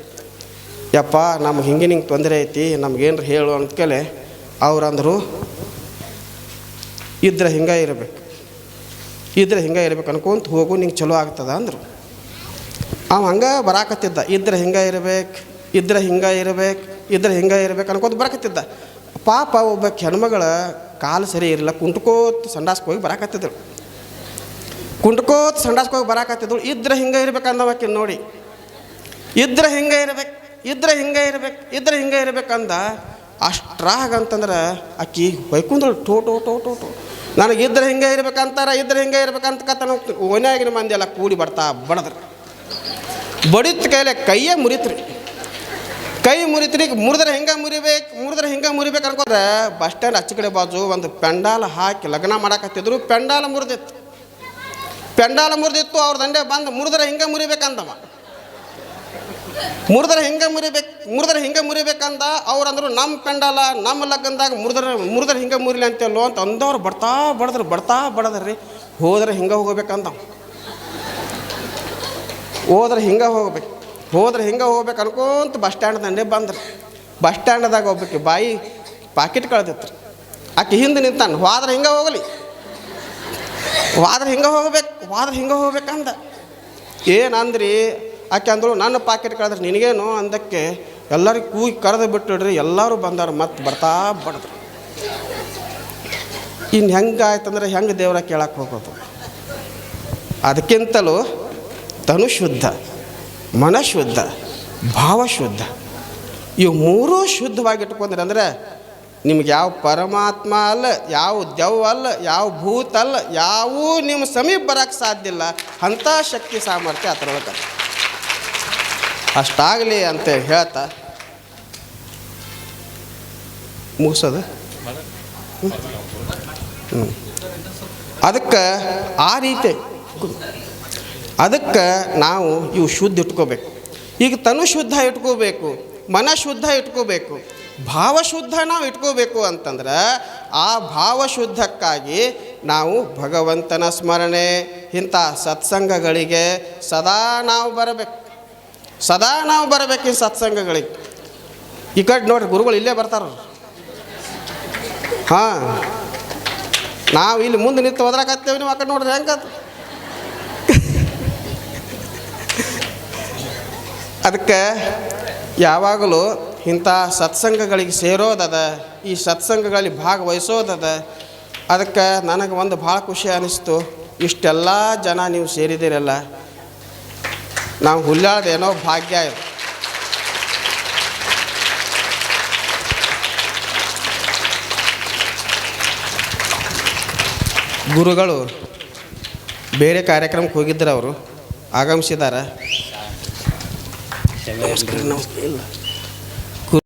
ಯಪ್ಪ, ನಮ್ಗೆ ಹಿಂಗೆ ಹಿಂಗೆ ತೊಂದರೆ ಐತಿ, ನಮ್ಗೇನ್ರ ಹೇಳು ಅಂದ್ಕೇಳೆ ಅವ್ರು ಅಂದರು, ಇದ್ರೆ ಹಿಂಗೆ ಇರಬೇಕು. ಇದ್ರೆ ಹಿಂಗೆ ಇರ್ಬೇಕು ಅನ್ಕೊಂತ ಹೋಗು, ನಿಂಗೆ ಚಲೋ ಆಗ್ತದ ಅಂದರು. ಅವ ಹಂಗೆ ಬರಾಕತ್ತಿದ್ದ, ಇದ್ರೆ ಹಿಂಗೆ ಇರ್ಬೇಕು, ಇದ್ರೆ ಹಿಂಗೆ ಇರ್ಬೇಕು, ಇದ್ರೆ ಹಿಂಗೆ ಇರ್ಬೇಕು ಅನ್ಕೊಂತ ಬರಾಕತ್ತಿದ್ದ. ಪಾಪ ಒಬ್ಬ ಹೆಣ್ಮಗಳ ಕಾಲು ಸರಿ ಇರಲಿಲ್ಲ, ಕುಂಟ್ಕೋತ ಸಂಡಾಸ್ಗೆ ಹೋಗಿ ಬರಾಕತ್ತಿದ್ದಳು ಕುಂಟ್ಕೋತ ಸಂಡಾಸ್ಗೆ ಹೋಗಿ ಬರಾಕತ್ತಿದ್ದಳು ಇದ್ರೆ ಹಿಂಗೆ ಇರ್ಬೇಕು ಅಂದವಕ್ಕೆ ನೋಡಿ. ಇದ್ರೆ ಹಿಂಗೆ ಇರ್ಬೇಕು. ಇದ್ರೆ ಹಿಂಗೆ ಇರ್ಬೇಕು, ಇದ್ರೆ ಹಿಂಗೆ ಇರ್ಬೇಕಂದ ಅಷ್ಟ್ರಾಗ ಅಂತಂದ್ರೆ ಆಕಿ ಹೊಯ್ಕೊಂದಳು ಟೋ ಟೋ ಟೋ ಟೋ ಟೋ. ನನಗೆ ಇದ್ರೆ ಹಿಂಗೆ ಇರ್ಬೇಕಂತಾರ, ಇದ್ರೆ ಹಿಂಗೆ ಇರ್ಬೇಕಂತ ಕತ್ತನ ಓನ್ಯಾಗಿನ ಮಂದಿ ಎಲ್ಲ ಕೂಡಿ ಬರ್ತಾ ಬಡದ್ರು. ಬಡಿತ ಕೈಲೆ ಕೈಯೇ ಮುರಿತ್ರಿ. ಕೈ ಮುರಿತ್ರಿ, ಮುರಿದ್ರೆ ಹಿಂಗೆ ಮುರಿಬೇಕು, ಮುರಿದ್ರೆ ಹಿಂಗೆ ಮುರಿಬೇಕು ಅನ್ಕೋದ್ರೆ ಬಸ್ ಸ್ಟ್ಯಾಂಡ್ ಅಚ್ಚ ಕಡೆ ಬಾಜು ಒಂದು ಪೆಂಡಾಲ್ ಹಾಕಿ ಲಗ್ನ ಮಾಡಕತ್ತಿದ್ರು, ಪೆಂಡಾಲ ಮುರಿದಿತ್ತು. ಪೆಂಡಾಲ ಮುರಿದಿತ್ತು, ಅವ್ರ ದಂಡೆ ಬಂದು ಮುರಿದ್ರೆ ಹಿಂಗೆ ಮುರಿಬೇಕಂದವ. ಮುರಿದ್ರೆ ಹಿಂಗೆ ಮುರಿಬೇಕು, ಮುರಿದ್ರೆ ಹಿಂಗೆ ಮುರಿಬೇಕಂದ ಅವ್ರು ಅಂದರು ನಮ್ಮ ಪೆಂಡಲ ನಮ್ಮ ಲಗ್ನದಾಗ ಮುರಿದ್ರೆ ಮುರಿದ್ರೆ ಹಿಂಗೆ ಮುರಿಲಿ ಅಂತೆಲ್ಲೋ ಅಂತ ಅಂದವ್ರು ಬಡ್ತಾ ಬಡದ್ರು ಬಡ್ತಾ ಬಡದ್ರಿ. ಹೋದ್ರೆ ಹಿಂಗೆ ಹೋಗ್ಬೇಕಂದ ಹೋದ್ರೆ ಹಿಂಗೆ ಹೋಗ್ಬೇಕು, ಹೋದ್ರೆ ಹಿಂಗೆ ಹೋಗ್ಬೇಕು ಅನ್ಕೊಂತ ಬಸ್ ಸ್ಟ್ಯಾಂಡ್ ದಂಡೆ ಬಂದ್ರಿ. ಬಸ್ ಸ್ಟ್ಯಾಂಡ್ದಾಗ ಹೋಗ್ಬೇಕು ಬಾಯಿ ಪಾಕಿಟ್ ಕಳ್ದಿತ್ತು ಆಕೆ ಹಿಂದೆ ನಿಂತಾನೆ, ಹೋದ್ರೆ ಹಿಂಗೆ ಹೋಗಲಿ, ಹೋದ್ರೆ ಹಿಂಗೆ ಹೋಗ್ಬೇಕು, ಹೋದ್ರೆ ಹಿಂಗೆ ಹೋಗ್ಬೇಕಂದ. ಏನಂದ್ರಿ ಆಕೆ ಅಂದಳು, ನನ್ನ ಪಾಕೆಟ್ ಕಳೆದ್ರೆ ನಿನಗೇನು? ಅಂದಕ್ಕೆ ಎಲ್ಲರೂ ಕೂಗಿ ಕರೆದು ಬಿಟ್ಟಿಡ್ರಿ ಎಲ್ಲರೂ ಬಂದಾರ ಮತ್ತೆ ಬರ್ತಾ ಬಡದ್ರು. ಇನ್ನು ಹೆಂಗೆ ಆಯ್ತಂದ್ರೆ ಹೆಂಗೆ ದೇವರ ಕೇಳಕ್ಕೆ ಹೋಗೋದು? ಅದಕ್ಕಿಂತಲೂ ತನು ಶುದ್ಧ ಮನಶುದ್ಧ, ಭಾವಶುದ್ಧ, ಇವು ಮೂರೂ ಶುದ್ಧವಾಗಿ ಇಟ್ಕೊಂಡ್ರೆ ಅಂದರೆ ನಿಮ್ಗೆ ಯಾವ ಪರಮಾತ್ಮ ಅಲ್ಲ, ಯಾವ ದೆವ್ ಅಲ್ಲ, ಯಾವ ಭೂತ ಅಲ್ಲ, ಯಾವೂ ನಿಮ್ಮ ಸಮೀಪ ಬರೋಕ್ಕೆ ಸಾಧ್ಯ ಇಲ್ಲ. ಅಂಥ ಶಕ್ತಿ ಸಾಮರ್ಥ್ಯ ಅದರೊಳಗೆ ಅಷ್ಟಾಗಲಿ ಅಂತ ಹೇಳ್ತಾ. ಮುಗಿಸೋದು? ಹ್ಞೂ ಅದಕ್ಕೆ ಆ ರೀತಿ ಅದಕ್ಕೆ ನಾವು ಇವು ಶುದ್ಧ ಇಟ್ಕೋಬೇಕು. ಈಗ ತನು ಶುದ್ಧ ಇಟ್ಕೋಬೇಕು, ಮನ ಶುದ್ಧ ಇಟ್ಕೋಬೇಕು ಭಾವಶುದ್ಧ ನಾವು ಇಟ್ಕೋಬೇಕು ಅಂತಂದ್ರೆ ಆ ಭಾವಶುದ್ಧಕ್ಕಾಗಿ ನಾವು ಭಗವಂತನ ಸ್ಮರಣೆ, ಇಂಥ ಸತ್ಸಂಗಗಳಿಗೆ ಸದಾ ನಾವು ಬರಬೇಕು. ಸದಾ ನಾವು ಬರಬೇಕು ಈ ಸತ್ಸಂಗಗಳಿಗೆ. ಈ ಕಡೆ ನೋಡ್ರಿ ಗುರುಗಳು ಇಲ್ಲೇ ಬರ್ತಾರ. ಹಾಂ. ನಾವು ಇಲ್ಲಿ ಮುಂದೆ ನಿಂತು ಹೋದ್ರಾಕತ್ತೇವೆ ನೀವು ಆ ಕಡೆ ನೋಡ್ರಿ ಹೆಂಗೆ ಅದಕ್ಕೆ ಯಾವಾಗಲೂ ಇಂಥ ಸತ್ಸಂಗಗಳಿಗೆ ಸೇರೋದದ, ಈ ಸತ್ಸಂಗಗಳಲ್ಲಿ ಭಾಗವಹಿಸೋದದ, ಅದಕ್ಕೆ ನನಗೆ ಒಂದು ಭಾಳ ಖುಷಿ ಅನ್ನಿಸ್ತು ಇಷ್ಟೆಲ್ಲ ಜನ ನೀವು ಸೇರಿದಿರಲ್ಲ ನಾವು ಹುಲ್ಲಾಡ್ದೇನೋ ಭಾಗ್ಯ ಇದು. ಗುರುಗಳು ಬೇರೆ ಕಾರ್ಯಕ್ರಮಕ್ಕೆ ಹೋಗಿದ್ದರು ಅವರು ಆಗಮಿಸಿದ್ದಾರೆ ನಮಸ್ಕಾರ ನಮಸ್ಕಾರ. ಇಲ್ಲ